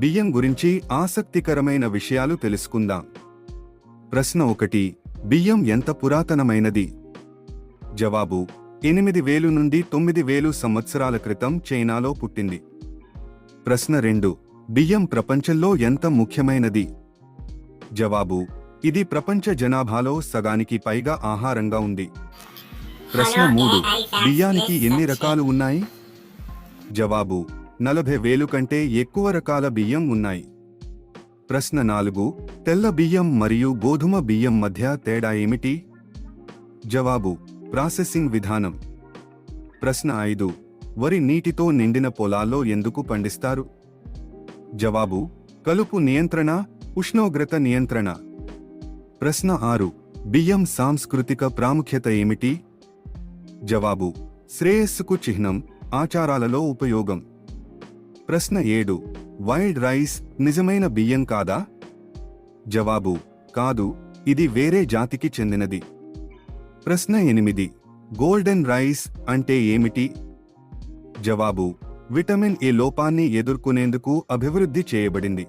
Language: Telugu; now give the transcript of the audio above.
బియ్యం గురించి ఆసక్తికరమైన విషయాలు తెలుసుకుందాం. ప్రశ్న ఒకటి బియ్యం ఎంత పురాతనమైనది? జవాబు ఎనిమిది వేలు నుండి తొమ్మిది వేలు సంవత్సరాల క్రితం చైనాలో పుట్టింది. ప్రశ్న రెండు బియ్యం ప్రపంచంలో ఎంత ముఖ్యమైనది? జవాబు ఇది ప్రపంచ జనాభాలో సగానికి పైగా ఆహారంగా ఉంది. ప్రశ్న మూడు బియ్యానికి ఎన్ని రకాలు ఉన్నాయి? జవాబు నలభై వేలు కంటే ఎక్కువ రకాల బియ్యం ఉన్నాయి. ప్రశ్న నాలుగు తెల్ల బియ్యం మరియు గోధుమ బియ్యం మధ్య తేడా ఏమిటి? జవాబు ప్రాసెసింగ్ విధానం. ప్రశ్న ఐదు వరి నీటితో నిండిన పొలాల్లో ఎందుకు పండిస్తారు? జవాబు కలుపు నియంత్రణ ఉష్ణోగ్రత నియంత్రణ. ప్రశ్న ఆరు బియ్యం సాంస్కృతిక ప్రాముఖ్యత ఏమిటి? జవాబు శ్రేయస్సుకు చిహ్నం ఆచారాలలో ఉపయోగం. ప్రశ్న ఏడు. వైల్డ్ రైస్ నిజమైన బియ్యం కాదా? జవాబు కాదు. ఇది వేరే జాతికి చెందినది. ప్రశ్న ఎనిమిది. గోల్డెన్ రైస్ అంటే ఏమిటి? జవాబు విటమిన్ ఏ లోపాన్ని ఎదుర్కొనేందుకు అభివృద్ధి చేయబడింది.